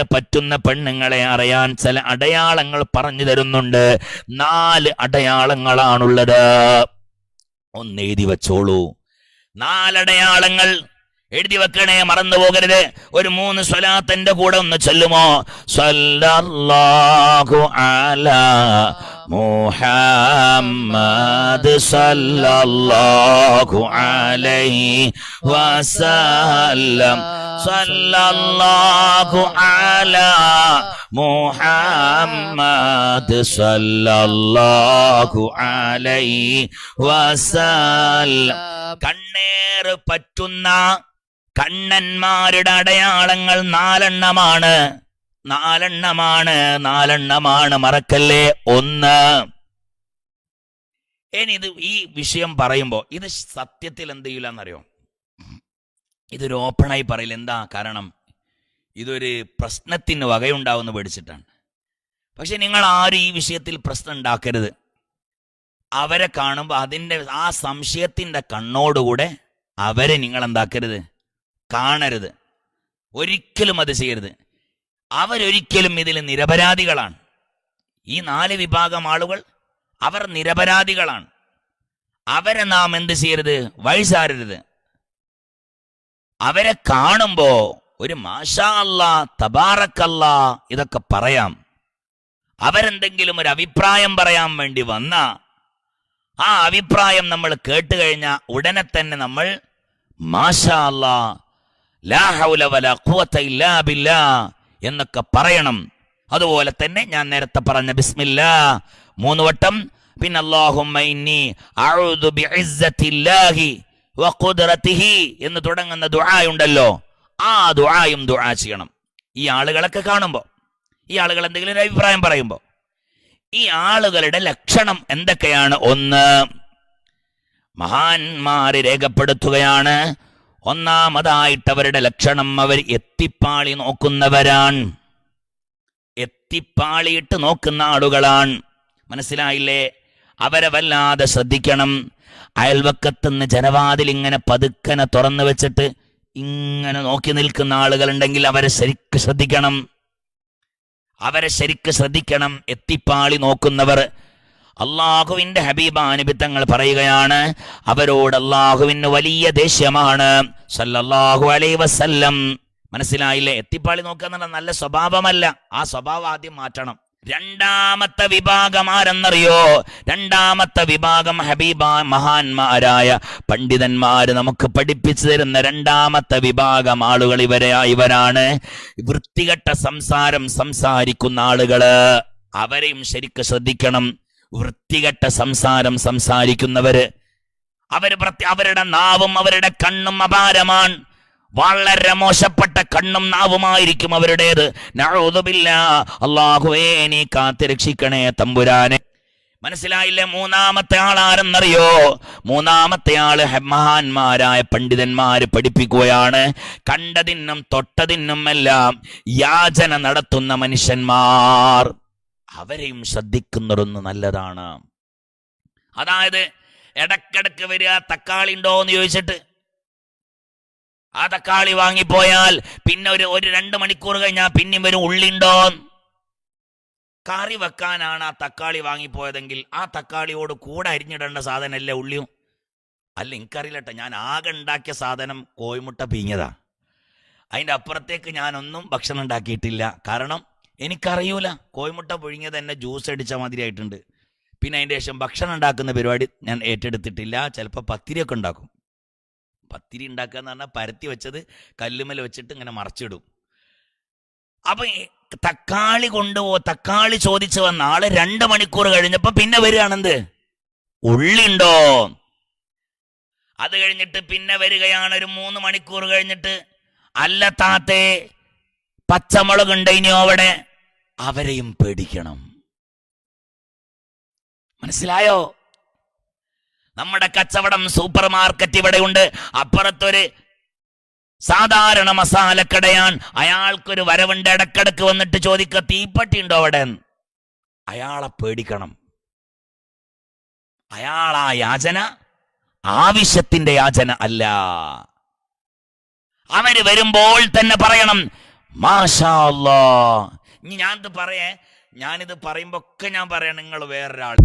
പറ്റുന്ന പെണ്ണുങ്ങളെ അറിയാൻ ചില അടയാളങ്ങൾ പറഞ്ഞു തരുന്നുണ്ട്. നാല് അടയാളങ്ങളാണുള്ളത്. ഒന്ന് എഴുതി വെച്ചോളൂ. നാലടയാളങ്ങൾ എഴുതി വെക്കണേ മറന്നു പോകരുത്. ഒരു മൂന്ന് സ്വലാത്തന്റെ കൂടെ ഒന്ന് ചൊല്ലുമോ? സല്ലല്ലാഹു അലാ മുഹമ്മദ് സല്ലല്ലാഹു അലൈഹി വസല്ലം. സല്ലല്ലാഹു അലാ മുഹമ്മദ് സല്ലല്ലാഹു അലൈഹി വസല്ലം. കണ്ണേറ് പറ്റുന്ന കണ്ണന്മാരുടെ അടയാളങ്ങൾ നാലെണ്ണമാണ്. നാലെണ്ണമാണ് നാലെണ്ണമാണ്. മറക്കല്ലേ? ഒന്ന്. ഇനി ഇത് ഈ വിഷയം പറയുമ്പോ ഇത് സത്യത്തിൽ എന്ത് ചെയ്യില്ലെന്നറിയോ ഇതൊരു ഓപ്പണായി പറയില്ല എന്താ കാരണം? ഇതൊരു പ്രശ്നത്തിന് വകയുണ്ടാവുമെന്ന് പേടിച്ചിട്ടാണ്. പക്ഷെ നിങ്ങൾ ആരും ഈ വിഷയത്തിൽ പ്രശ്നം ഉണ്ടാക്കരുത്. അവരെ കാണുമ്പോൾ അതിന്റെ ആ സംശയത്തിന്റെ കണ്ണോടുകൂടെ അവരെ നിങ്ങൾ എന്താക്കരുത്? കാണരുത്. ഒരിക്കലും അത് ചെയ്യരുത്. അവരൊരിക്കലും ഇതിൽ നിരപരാധികളാണ്. ഈ നാല് വിഭാഗം ആളുകൾ അവർ നിരപരാധികളാണ്. അവരെ നാം എന്ത് ചെയ്യരുത്? വഴിസാരരുത് അവരെ കാണുമ്പോൾ ഒരു മാഷാ തബാറക്കല്ല ഇതൊക്കെ പറയാം. അവരെന്തെങ്കിലും ഒരു അഭിപ്രായം പറയാൻ വേണ്ടി വന്ന ആ അഭിപ്രായം നമ്മൾ കേട്ട് കഴിഞ്ഞാൽ ഉടനെ തന്നെ നമ്മൾ മാഷാ ഇല്ലാ ബില്ലാ എന്നൊക്കെ പറയണം. അതുപോലെ തന്നെ ഞാൻ നേരത്തെ പറഞ്ഞ ബിസ്മില്ല മൂന്ന് വട്ടം പിന്നെ അല്ലാഹുമ്മ ഇന്നി അഊദു എന്ന് തുടങ്ങുന്ന ദുആയുണ്ടല്ലോ ആ ദുആയും ദുആ ചെയ്യണം. ഈ ആളുകളൊക്കെ കാണുമ്പോൾ ഈ ആളുകൾ എന്തെങ്കിലും ഒരു അഭിപ്രായം പറയുമ്പോൾ ഈ ആളുകളുടെ ലക്ഷണം എന്തൊക്കെയാണ്? ഒന്ന് മഹാന്മാര് രേഖപ്പെടുത്തുകയാണ് ഒന്നാമതായിട്ട് അവരുടെ ലക്ഷണം അവർ എത്തിപ്പാളി നോക്കുന്നവരാണ്. എത്തിപ്പാളിയിട്ട് നോക്കുന്ന ആളുകളാണ്. മനസ്സിലായില്ലേ? അവരെ വല്ലാതെ ശ്രദ്ധിക്കണം. അയൽവക്കത്തുനിന്ന് ജനവാതിൽ ഇങ്ങനെ പതുക്കനെ തുറന്നു വെച്ചിട്ട് ഇങ്ങനെ നോക്കി നിൽക്കുന്ന ആളുകളുണ്ടെങ്കിൽ അവരെ ശരിക്ക് ശ്രദ്ധിക്കണം. അവരെ ശരിക്ക് ശ്രദ്ധിക്കണം. എത്തിപ്പാളി നോക്കുന്നവർ. അള്ളാഹുവിന്റെ ഹബീബാനുബിത്തങ്ങൾ പറയുകയാണ് അവരോട് അള്ളാഹുവിന് വലിയ ദേഷ്യമാണ്. സല്ലല്ലാഹു അലൈ വസല്ലം. മനസ്സിലായില്ലേ? എത്തിപ്പാളി നോക്കുക എന്നുള്ള നല്ല സ്വഭാവമല്ല. ആ സ്വഭാവം ആദ്യം മാറ്റണം. രണ്ടാമത്തെ വിഭാഗം ആരെന്നറിയോ? രണ്ടാമത്തെ വിഭാഗം ഹബീബ മഹാന്മാരായ പണ്ഡിതന്മാര് നമുക്ക് പഠിപ്പിച്ചു തരുന്ന രണ്ടാമത്തെ വിഭാഗം ആളുകൾ ഇവരെ ഇവരാണ്. വൃത്തികെട്ട സംസാരം സംസാരിക്കുന്ന ആളുകൾ. അവരെയും ശരിക്ക് ശ്രദ്ധിക്കണം. വൃത്തികെട്ട സംസാരം സംസാരിക്കുന്നവര്. അവർ പ്രത്യേക അവരുടെ നാവും അവരുടെ കണ്ണും അപാരമാണ്. വളരെ മോശപ്പെട്ട കണ്ണും നാവുമായിരിക്കും അവരുടേത്. നഴുതുമില്ല അള്ളാഹുവേ നീ കാത്തിരക്ഷിക്കണേ തമ്പുരാനെ. മനസ്സിലായില്ലേ? മൂന്നാമത്തെ ആൾ ആരെന്നറിയോ മൂന്നാമത്തെ ആൾ മഹാന്മാരായ പണ്ഡിതന്മാര് പഠിപ്പിക്കുകയാണ്. കണ്ടതിനും തൊട്ടതിനും എല്ലാം യാചന നടത്തുന്ന മനുഷ്യന്മാർ. അവരെയും ശ്രദ്ധിക്കുന്നതൊന്ന് നല്ലതാണ്. അതായത് ഇടക്കിടക്ക് വരിക തക്കാളി ഉണ്ടോ എന്ന് ചോദിച്ചിട്ട് ആ തക്കാളി വാങ്ങിപ്പോയാൽ പിന്നെ ഒരു ഒരു രണ്ട് മണിക്കൂർ കഴിഞ്ഞാൽ പിന്നെയും വരും ഉള്ളിണ്ടോ കറി വെക്കാനാണ് ആ തക്കാളി വാങ്ങിപ്പോയതെങ്കിൽ ആ തക്കാളിയോട് കൂടെ അരിഞ്ഞിടേണ്ട സാധനമല്ലേ ഉള്ളിയും അല്ല എനിക്കറിയില്ലട്ടെ. ഞാൻ ആകെ ഉണ്ടാക്കിയ സാധനം കോയിമുട്ട പീഞ്ഞതാ. അതിന്റെ അപ്പുറത്തേക്ക് ഞാനൊന്നും ഭക്ഷണം ഉണ്ടാക്കിയിട്ടില്ല. കാരണം എനിക്കറിയൂല. കോഴിമുട്ട പുഴുങ്ങിയത് എന്നെ ജ്യൂസ് അടിച്ച മാതിരി ആയിട്ടുണ്ട്. പിന്നെ അതിന്റെ ശേഷം ഭക്ഷണം ഉണ്ടാക്കുന്ന പരിപാടി ഞാൻ ഏറ്റെടുത്തിട്ടില്ല. ചിലപ്പോൾ പത്തിരിയൊക്കെ ഉണ്ടാക്കും. പത്തിരി ഉണ്ടാക്കുക എന്ന് പറഞ്ഞാൽ പരത്തി വെച്ചത് കല്ലുമൽ വെച്ചിട്ട് ഇങ്ങനെ മറച്ചിടും. അപ്പൊ തക്കാളി കൊണ്ടുപോ തക്കാളി ചോദിച്ചു വന്ന ആൾ രണ്ട് മണിക്കൂർ കഴിഞ്ഞപ്പോൾ പിന്നെ വരികയാണെന്ത്? ഉള്ളിണ്ടോ? അത് കഴിഞ്ഞിട്ട് പിന്നെ വരികയാണ് ഒരു മൂന്ന് മണിക്കൂർ കഴിഞ്ഞിട്ട്. അല്ല താത്തേ പച്ചമുളക് ഉണ്ടോ അവിടെ? അവരെയും പേടിക്കണം. മനസ്സിലായോ? നമ്മുടെ കച്ചവടം സൂപ്പർ മാർക്കറ്റ് ഇവിടെയുണ്ട്. അപ്പുറത്തൊരു സാധാരണ മസാലക്കടയാൻ അയാൾക്കൊരു വരവുണ്ട്. ഇടക്കിടക്ക് വന്നിട്ട് ചോദിക്ക തീപ്പട്ടി ഉണ്ടോ അവിടെ? അയാളെ പേടിക്കണം. അയാൾ ആ യാചന ആവശ്യത്തിന്റെ യാചന അല്ല. അവർ വരുമ്പോൾ തന്നെ പറയണം മാഷാ ഞാനിത് പറയേ ഞാനിത് പറയുമ്പോ ഒക്കെ ഞാൻ പറയാം നിങ്ങൾ വേറൊരാൾ